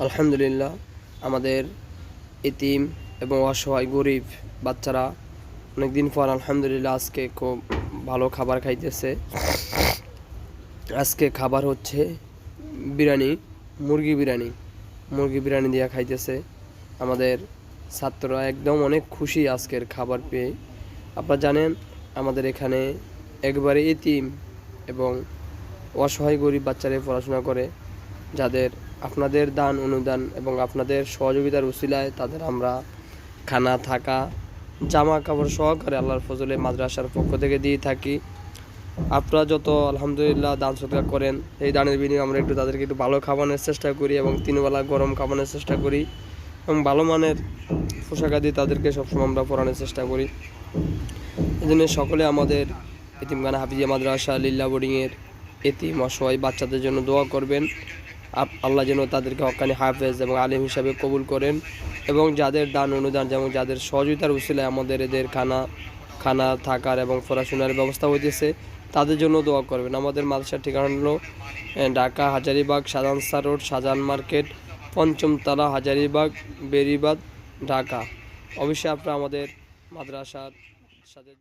আলহামদুলিল্লাহ, আমাদের এতিম এবং অসহায় গরিব বাচ্চারা অনেকদিন পর আলহামদুলিল্লাহ আজকে খুব ভালো খাবার খাইতেছে। আজকে খাবার হচ্ছে বিরিয়ানি, মুরগি বিরিয়ানি। মুরগি বিরিয়ানি দিয়ে খাইতেছে। আমাদের ছাত্ররা একদম অনেক খুশি আজকের খাবার পেয়ে। আপনারা জানেন, আমাদের এখানে একবারে এতিম এবং অসহায় গরিব বাচ্চারা পড়াশোনা করে, যাদের আপনাদের দান, অনুদান এবং আপনাদের সহযোগিতার উসিলায় তাদের আমরা খানা, থাকা জামা কাপড় সহকারে আল্লাহর ফজলে মাদ্রাসার পক্ষ থেকে দিয়ে থাকি। আপনারা যত আলহামদুলিল্লাহ দান সৎকার করেন, এই দানের বিনিময়ে আমরা একটু তাদেরকে একটু ভালো খাওয়ানোর চেষ্টা করি এবং তিনবেলা গরম খাওয়ানোর চেষ্টা করি এবং ভালো মানের পোশাক আদি তাদেরকে সবসময় আমরা পরানোর চেষ্টা করি। এই জন্য সকলে আমাদের এতিমখানা হাফিজিয়া মাদ্রাসা, লিল্লা বোর্ডিংয়ের এতিম অসহায় বাচ্চাদের জন্য দোয়া করবেন। আল্লাহ যেন তাদেরকে হকানি হাফেজ এবং আলিম হিসাবে কবুল করেন এবং যাদের দান অনুদান যেমন যাদের সহযোগিতার উসিলায় আমাদের এদের খানা খানা থাকার এবং পড়াশোনার ব্যবস্থা হইতেছে, তাদের জন্য দোয়া করবেন। আমাদের মাদ্রাসার ঠিকানা হলো ঢাকা হাজারিবাগ সাজানসা রোড, সাজান মার্কেট, পঞ্চমতলা, হাজারিবাগ বেরিবাদ ঢাকা। অবশ্যই আপনারা আমাদের মাদ্রাসার সাথে